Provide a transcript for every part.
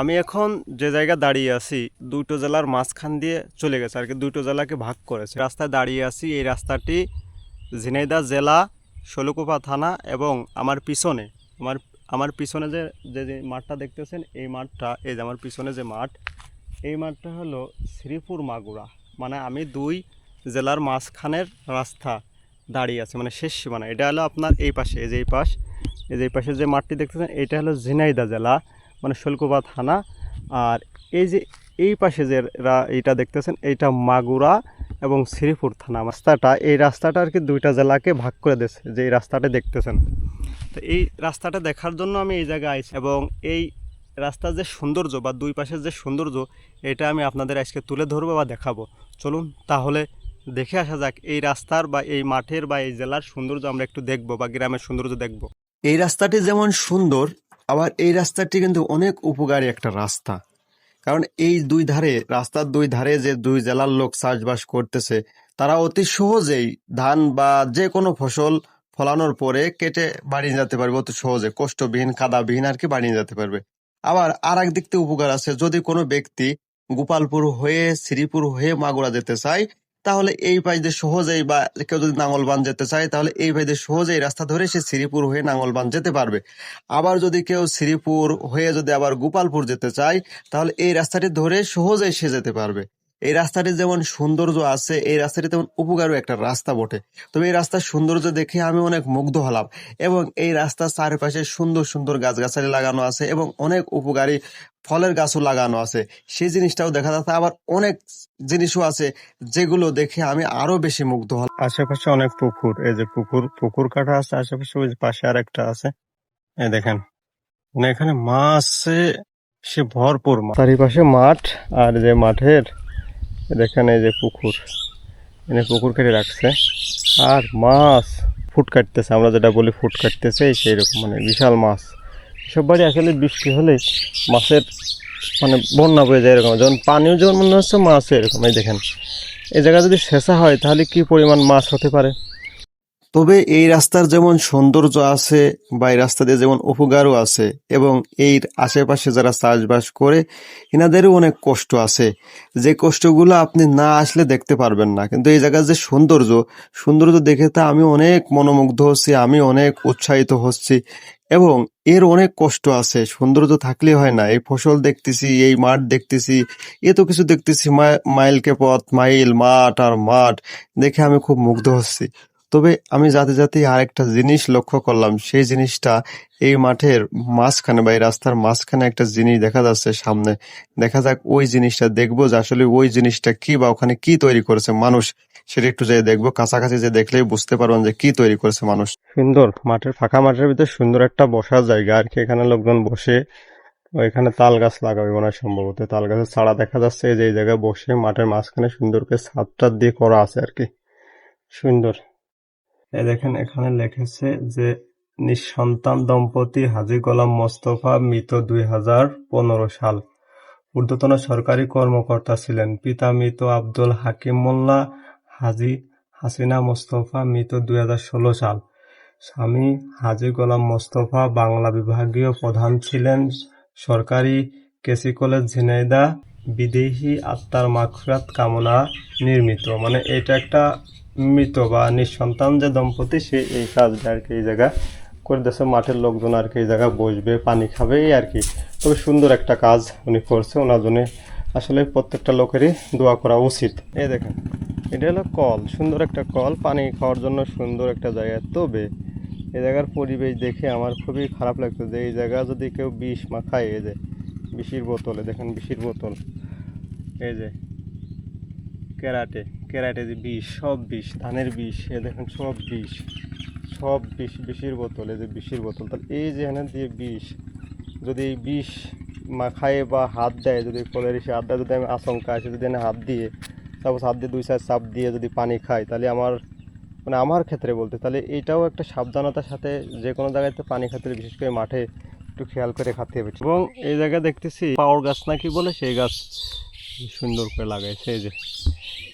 আমি এখন যে জায়গা দাঁড়িয়ে আছি, দুটো জেলার মাঝখান দিয়ে চলে গেছে, আর কি দুটো জেলাকে ভাগ করেছে। রাস্তায় দাঁড়িয়ে আছি, এই রাস্তাটি ঝিনাইদহ জেলা, শৈলকুপা থানা এবং আমার পিছনে। আমার আমার পিছনে যে যে মাঠটা দেখতেছেন, এই মাঠটা, এই যে আমার পিছনে যে মাঠ, এই মাঠটা হলো শ্রীপুর মাগুরা। মানে আমি দুই জেলার মাঝখানের রাস্তা দাঁড়িয়ে আছে মানে শেষ সীমানা। এটা হলো আপনার এই পাশে, এই যে এই পাশ, এই যে এই পাশে যে মাঠটি দেখতেছেন, এটা হলো ঝিনাইদহ জেলা। মানে শৈলকুপা থানা। আর এই যে, এই পাশে যে এইটা দেখতেছেন, এইটা মাগুরা এবং শ্রীপুর থানা। রাস্তাটা, এই রাস্তাটা আর কি দুইটা জেলাকে ভাগ করে দিয়েছে, যে এই রাস্তাটা দেখতেছেন। তো এই রাস্তাটা দেখার জন্য আমি এই জায়গায় আইছি এবং এই রাস্তার যে সৌন্দর্য বা দুই পাশের যে সৌন্দর্য, এটা আমি আপনাদের আজকে তুলে ধরবো বা দেখাবো। চলুন তাহলে দেখে আসা যাক, এই রাস্তার বা এই মাঠের বা এই জেলার সৌন্দর্য আমরা একটু দেখব বা গ্রামের সৌন্দর্য দেখব। এই রাস্তাটি যেমন সুন্দর আবার এই রাস্তাটি কিন্তু অনেক উপকারী একটা রাস্তা। কারণ এই দুই ধারে, রাস্তার দুই ধারে যে দুই জেলার লোক চাষবাস করতেছে, তারা অতি সহজেই ধান বা যে কোনো ফসল ফলানোর পরে কেটে বাড়িয়ে যেতে পারবে, অতি সহজে। কষ্টবিহীন, কাদাবিহীন আর কি বাড়িয়ে যেতে পারবে। আবার আর এক দিক থেকে উপকার আছে, যদি কোনো ব্যক্তি গোপালপুর হয়ে, শ্রীপুর হয়ে মাগুরা যেতে চায় তাহলে এই পাশ সহজেই বা কেউ যদি নাঙ্গলবান যেতে চায়, তাহলে এই পাশ সহজেই রাস্তা ধরে সে শ্রীপুর হয়ে নাঙ্গলবান যেতে পারবে। আবার যদি কেউ শ্রীপুর হয়ে যদি আবার গোপালপুর যেতে চায়, তাহলে এই রাস্তাটি ধরে সহজেই সে যেতে পারবে। এই রাস্তাটি যেমন সৌন্দর্য আছে, এই রাস্তাটি তেমন উপকারী একটা রাস্তা বটে। তবে এই রাস্তার সৌন্দর্য দেখে আমি অনেক মুগ্ধ হলাম এবং এই রাস্তার চারপাশে সুন্দর সুন্দর গাছগাছালি লাগানো আছে এবং অনেক উপকারী ফলের গাছও লাগানো আছে। সেই জিনিসটাও দেখা যাচ্ছে। আবার অনেক জিনিসও আছে যেগুলো দেখে আমি আরও বেশি মুগ্ধ হলাম। আশেপাশে অনেক পুকুর, এই যে পুকুর পুকুর কাটা আছে আশেপাশে, ওই পাশে আর একটা আছে। এই দেখেন মানে এখানে মাছ সে ভরপুর চারিপাশে মাঠ আর যে মাঠের দেখেন এই যে পুকুর। এনে পুকুর কেটে রাখছে। আর মাছ ফুট কাটতেছে, আমরা যেটা বলি ফুট কাটতেছে, সেই রকম মানে বিশাল মাছ। সব বাড়ি আসলে বৃষ্টি হলে মাছের মানে বন্যা বয়ে যায় এরকম। যখন পানিও যেমন মনে হচ্ছে মাছ এরকম। এই দেখেন, এই জায়গা যদি শেষা হয় তাহলে কি পরিমাণ মাছ হতে পারে? তবে এই রাস্তার যেমন সৌন্দর্য আছে বা এই রাস্তা দিয়ে যেমন উপকারও আছে এবং এই আশেপাশে যারা চাষবাস করে, এনাদেরও অনেক কষ্ট আছে। যে কষ্টগুলো আপনি না আসলে দেখতে পারবেন না। কিন্তু এই জায়গার যে সৌন্দর্য সৌন্দর্য দেখে তা আমি অনেক মনোমুগ্ধ হচ্ছি, আমি অনেক উৎসাহিত হচ্ছি এবং এর অনেক কষ্ট আছে। সৌন্দর্য থাকলে হয় না। এই ফসল দেখতেছি, এই মাঠ দেখতেছি, এ তো কিছু দেখতেছি মাইলকে পথ, মাইল, মাঠ আর মাঠ দেখে আমি খুব মুগ্ধ হচ্ছি। তবে আমি যাতে যাতে আরেকটা জিনিস লক্ষ্য করলাম। সেই জিনিসটা এই মাঠের মাঝখানে বা এই রাস্তার মাঝখানে একটা জিনিস দেখা যাচ্ছে সামনে। দেখা যাক ওই জিনিসটা দেখব যে আসলে ওই জিনিসটা কি বা ওখানে কি তৈরি করেছে মানুষ। সেটা একটু যাই দেখব। কাছাকাছি যে দেখলেই বুঝতে পারবেন যে কি তৈরি করেছে মানুষ। সুন্দর। মাঠের ফাঁকা মাঠের ভিতরে সুন্দর একটা বসার জায়গা। আর কি এখানে লোকজন বসে ওইখানে তাল গাছ লাগাবে মনে হয় সম্ভবত। তাল গাছের ছাড়া দেখা যাচ্ছে যে এই জায়গায় বসে মাঠের মাঝখানে সুন্দর করে দিয়ে করা আছে আর কি। সুন্দর। দেখেন, এখানে লিখেছে যে, নিঃসন্তান দম্পতি হাজি গোলাম মোস্তফা মৃত দুই হাজার পনেরো সাল। ঊর্ধ্বতন সরকারি কর্মকর্তা ছিলেন। পিতা মৃত আব্দুল হাকিম মোল্লা, হাজি হাসিনা মোস্তফা মৃত দুই হাজার ষোলো সাল। স্বামী হাজি গোলাম মোস্তফা বাংলা বিভাগীয় প্রধান ছিলেন। সরকারি কেসি কলেজ ঝিনাইদা বিদেশি আত্মার মাগফিরাত কামনা নির্মিত। মানে এটা একটা মৃত বা নিঃসন্তান যে দম্পতি, সে এই কাজটা আর কি এই জায়গা করে মাঠের লোকজন আর কি এই জায়গায় বসবে, পানি খাবে এই আর কি। তবে সুন্দর একটা কাজ উনি করছে, ওনার জন্য আসলে প্রত্যেকটা লোকেরই দোয়া করা উচিত। এই দেখেন, এটা হলো কল, সুন্দর একটা কল, পানি খাওয়ার জন্য সুন্দর একটা জায়গা। তবে এই জায়গার পরিবেশ দেখে আমার খুবই খারাপ লাগতো যে এই জায়গা যদি কেউ বিষ মাখায়, এই যে বিষির বোতলে, দেখেন বিষির বোতল, এই যে কেরাটে কেরাটে যে বিষ, সব বিষ, ধানের বিষ এ দেখেন সব বিষ সব বিষ, বিষির বোতল, এই যে বিষির বোতল। তাহলে এই যে এখানে দিয়ে বিষ, যদি এই বিষ মাখায় বা হাত দেয়, যদি কলের এসে হাত দেয় যদি আমি আশঙ্কা আছে যদি এখানে হাত দিয়ে সাপোজ হাত দিয়ে দুই সাইড চাপ দিয়ে যদি পানি খাই তাহলে আমার মানে আমার ক্ষেত্রে বলতে, তাহলে এইটাও একটা সাবধানতার সাথে যে কোনো জায়গাতে পানি খাতে বিশেষ করে মাঠে একটু খেয়াল করে খাতে হবে। এবং এই জায়গায় দেখতেছি পাওয়ার গাছ নাকি বলে, সেই গাছ সুন্দর করে লাগাইছে, এই যে।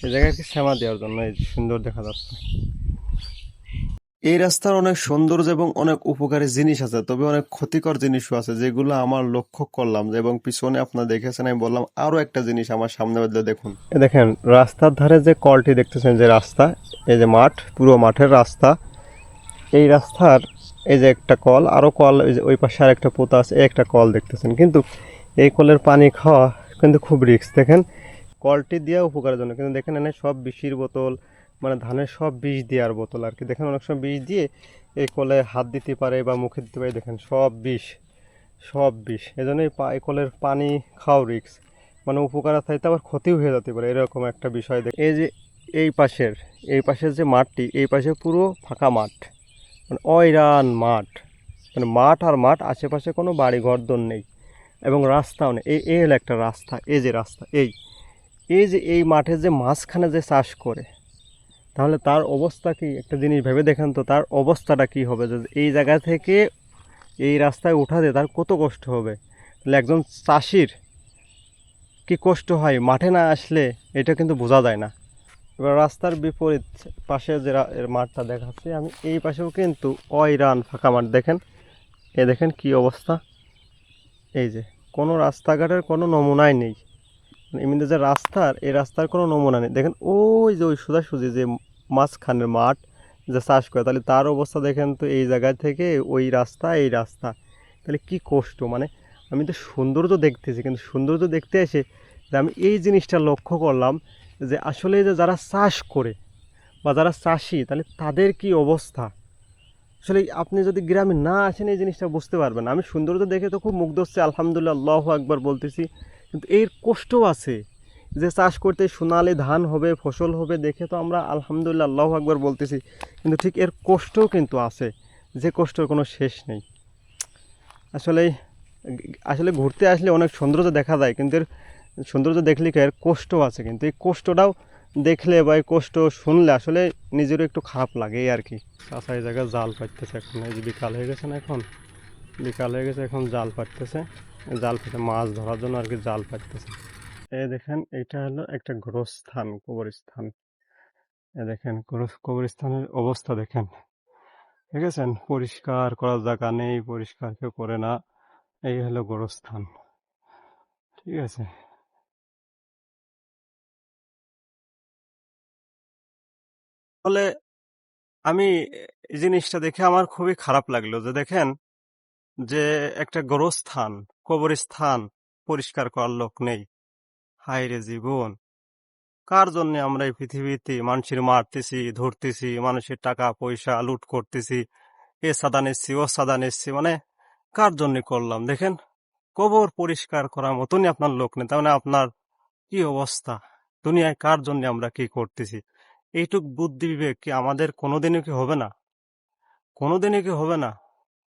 এই জায়গায় কি শ্যামা দেওয়ার জন্য এই সুন্দর দেখা যাচ্ছে। এই রাস্তার অনেক সৌন্দর্য এবং অনেক উপকারী জিনিস আছে তবে অনেক ক্ষতিকর জিনিসও আছে যেগুলো আমার লক্ষ্য করলাম যে এবং পিছনে আপনারা দেখেছেন আমি বললাম আরও একটা জিনিস আমার সামনে বদলে দেখুন। দেখেন রাস্তার ধারে যে কলটি দেখতেছেন যে রাস্তা এই যে মাঠ পুরো মাঠের রাস্তা এই রাস্তার এই যে একটা কল আরও কল ওই যে ওই পাশে আর একটা পোতা আছে এই একটা কল দেখতেছেন। কিন্তু এই কলের পানি খাওয়া কিন্তু খুব রিস্ক দেখেন। কলটি দেওয়া উপকারের জন্য। কিন্তু দেখেন এনে সব বিষির বোতল মানে ধানের সব বিষ দেওয়ার বোতল আর কি। দেখেন অনেক সময় বিষ দিয়ে এই কলে হাত দিতে পারে বা মুখে দিতে পারে, দেখেন সব বিষ সব বিষ। এই জন্য এই কলের পানি খাওয়া রিস্ক মানে উপকার থাকতে আবার ক্ষতিও হয়ে যেতে পারে, এরকম একটা বিষয় দেখ। এই যে এই পাশের এই পাশের যে মাঠটি, এই পাশে পুরো ফাঁকা মাঠ। মানে অইরান মাঠ। মানে মাঠ আর মাঠ, আশেপাশে কোনো বাড়ি ঘরদোর নেই এবং রাস্তাও নেই। এই হলো একটা রাস্তা, এই যে রাস্তা, এই। এই যে এই মাঠে যে মাঝখানে যে চাষ করে, তাহলে তার অবস্থা কি? একটা জিনিস ভেবে দেখেন তো, তার অবস্থাটা কি হবে? যে এই জায়গা থেকে এই রাস্তায় উঠাতে তার কত কষ্ট হবে? তাহলে একজন চাষির কি কষ্ট হয়? মাঠে না আসলে এটা কিন্তু বোঝা যায় না। এবার রাস্তার বিপরীত পাশে যে মাঠটা দেখাচ্ছি আমি, এই পাশেও কিন্তু অইরান ফাঁকা মাঠ। দেখেন, এ দেখেন কি অবস্থা। এই যে, কোনো রাস্তাঘাটের কোনো নমুনাই নেই। এমনিতে যে রাস্তার এই রাস্তার কোনো নমুনা নেই। দেখেন, ওই যে ওই সোজাসুজি যে মাঝখানের মাঠ, যে চাষ করে তাহলে তার অবস্থা দেখেন তো এই জায়গা থেকে ওই রাস্তা, এই রাস্তা। তাহলে কি কষ্ট? মানে আমি তো সৌন্দর্য দেখতেছি, কিন্তু সৌন্দর্য দেখতে এসে যে আমি এই জিনিসটা লক্ষ্য করলাম যে আসলে যে যারা চাষ করে বা যারা চাষি তাহলে তাদের কি অবস্থা? আসলে আপনি যদি গ্রামে না আসেন, এই জিনিসটা বুঝতে পারবেন। আমি সৌন্দর্য দেখে তো খুব মুগ্ধ হচ্ছে। আলহামদুলিল্লাহ, আল্লাহ একবার বলতেছি। কিন্তু এর কষ্টও আছে যে চাষ করতে সোনালি ধান হবে, ফসল হবে দেখে তো আমরা আলহামদুলিল্লাহ আল্লাহ একবার বলতেছি। কিন্তু ঠিক এর কষ্টও কিন্তু আছে, যে কষ্টের কোনো শেষ নেই। আসলে আসলে ঘুরতে আসলে অনেক সৌন্দর্য দেখা যায়, কিন্তু এর সৌন্দর্য দেখলে এর কষ্ট আছে? কিন্তু এই কষ্টটাও দেখলে বা এই কষ্ট শুনলে আসলে নিজেরও একটু খারাপ লাগে আর কি। চাষা জায়গায় জাল পাততেছে এখন, এই যে বিকাল হয়ে গেছে না এখন? বিকাল হয়ে গেছে, এখন জাল পাততেছে জাল পেতে মাছ ধরার জন্য আর কি জাল পাততেছে এই দেখেন এটা হলো একটা গোরস্থান, কবরস্থান। এ দেখেন কবরস্থানের অবস্থা দেখেন। ঠিক আছে? পরিষ্কার করার জায়গা নেই, পরিষ্কার কেউ করে না। এই হলো গোরস্থান। ঠিক আছে? ফলে আমি এই জিনিসটা দেখে আমার খুবই খারাপ লাগল যে দেখেন, যে একটা গোরস্থান কবরস্থান পরিষ্কার করার লোক নেই। হায় রে জীবন! কার জন্য আমরা এই পৃথিবীতে মানুষের মারতেছি, ধরতেছি, মানুষের টাকা, পয়সা লুট করতেছি, এ সাদা নিচ্ছি, ও সাদা নিচ্ছি মানে কার জন্য করলাম? দেখেন, কবর পরিষ্কার করার মতনই আপনার লোক নেই, তার মানে আপনার কি অবস্থা? দুনিয়ায় কার জন্য আমরা কি করতেছি? এইটুক বুদ্ধি বিবেক কি আমাদের কোনোদিনও কি হবে না? কোনোদিনই কি হবে না?